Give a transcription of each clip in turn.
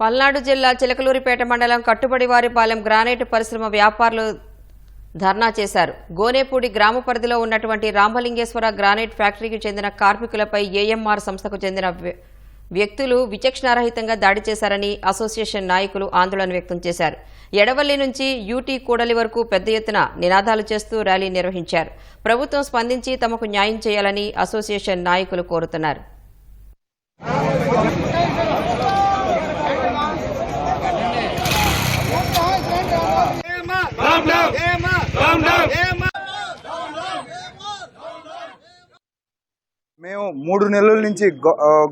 పల్నాడు జిల్లా చిలకలూరిపేట మండలం కట్టుబడివారిపాలెం గ్రానైట్ పరిశ్రమ వ్యాపారులు ధర్నా చేశారు. గోనేపూడి గ్రామ పరిధిలో ఉన్నటువంటి రామలింగేశ్వర గ్రానైట్ ఫ్యాక్టరీకి చెందిన కార్మికులపై ఏఎంఆర్ సంస్థకు చెందిన వ్య- వ్యక్తులు విచక్షణారహితంగా దాడి చేశారని అసోసియేషన్ నాయకులు ఆందోళన వ్యక్తం చేశారు. ఎడవల్లి నుంచి యూటీ కూడలి వరకు పెద్ద ఎత్తున నినాదాలు చేస్తూ ర్యాలీ నిర్వహించారు. ప్రభుత్వం స్పందించి తమకు న్యాయం చేయాలని అసోసియేషన్ నాయకులు కోరుతున్నారు. మేము మూడు నెలల నుంచి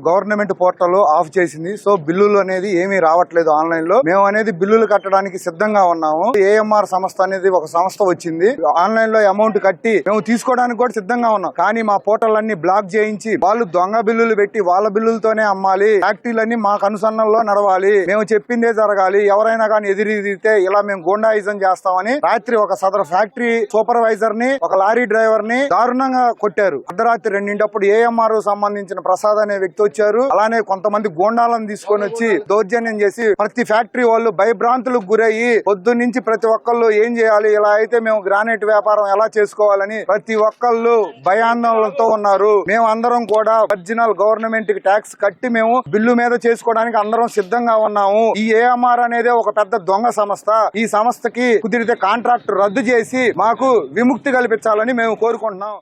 గవర్నమెంట్ పోర్టల్ ఆఫ్ చేసింది. సో బిల్లులు అనేది ఏమీ రావట్లేదు ఆన్లైన్లో మేము అనేది బిల్లులు కట్టడానికి సిద్ధంగా ఉన్నాము. ఏఎంఆర్ సంస్థ అనేది ఒక సంస్థ వచ్చింది. ఆన్లైన్లో అమౌంట్ కట్టి మేము తీసుకోవడానికి కూడా సిద్ధంగా ఉన్నాం. కానీ మా పోర్టల్ అన్ని బ్లాక్ చేయించి వాళ్ళు దొంగ బిల్లులు పెట్టి వాళ్ళ బిల్లులతోనే అమ్మాలి. ఫ్యాక్టరీలన్నీ మాకు అనుసరణలో నడవాలి. మేము చెప్పిందే జరగాలి. ఎవరైనా కానీ ఎదిరితే ఇలా మేము గోండాయిజం చేస్తామని రాత్రి ఒక సదరు ఫ్యాక్టరీ సూపర్వైజర్ని ఒక లారీ డ్రైవర్ని దారుణంగా కొట్టారు. అర్ధరాత్రి రెండింటప్పుడు ఏఎంఆర్ సంబంధించిన ప్రసాద్ అనే వ్యక్తి వచ్చారు. అలానే కొంతమంది గోండాలను తీసుకొని వచ్చి దౌర్జన్యం చేసి ప్రతి ఫ్యాక్టరీ వాళ్ళు భయభ్రాంతులకు గురయ్యి పొద్దు నుంచి ప్రతి ఒక్కళ్ళు ఏం చేయాలి ఇలా అయితే మేము గ్రానైట్ వ్యాపారం ఎలా చేసుకోవాలని ప్రతి ఒక్కళ్ళు భయాందోళనతో ఉన్నారు. మేము అందరం కూడా ఒరిజినల్ గవర్నమెంట్కి ట్యాక్స్ కట్టి మేము బిల్లు మీద చేసుకోవడానికి అందరం సిద్ధంగా ఉన్నాము. ఈ ఏఎంఆర్ అనేది ఒక పెద్ద దొంగ సంస్థ. ఈ సంస్థకి కుదిరితే కాంట్రాక్ట్ రద్దు చేసి మాకు విముక్తి కల్పించాలని మేము కోరుకుంటున్నాం.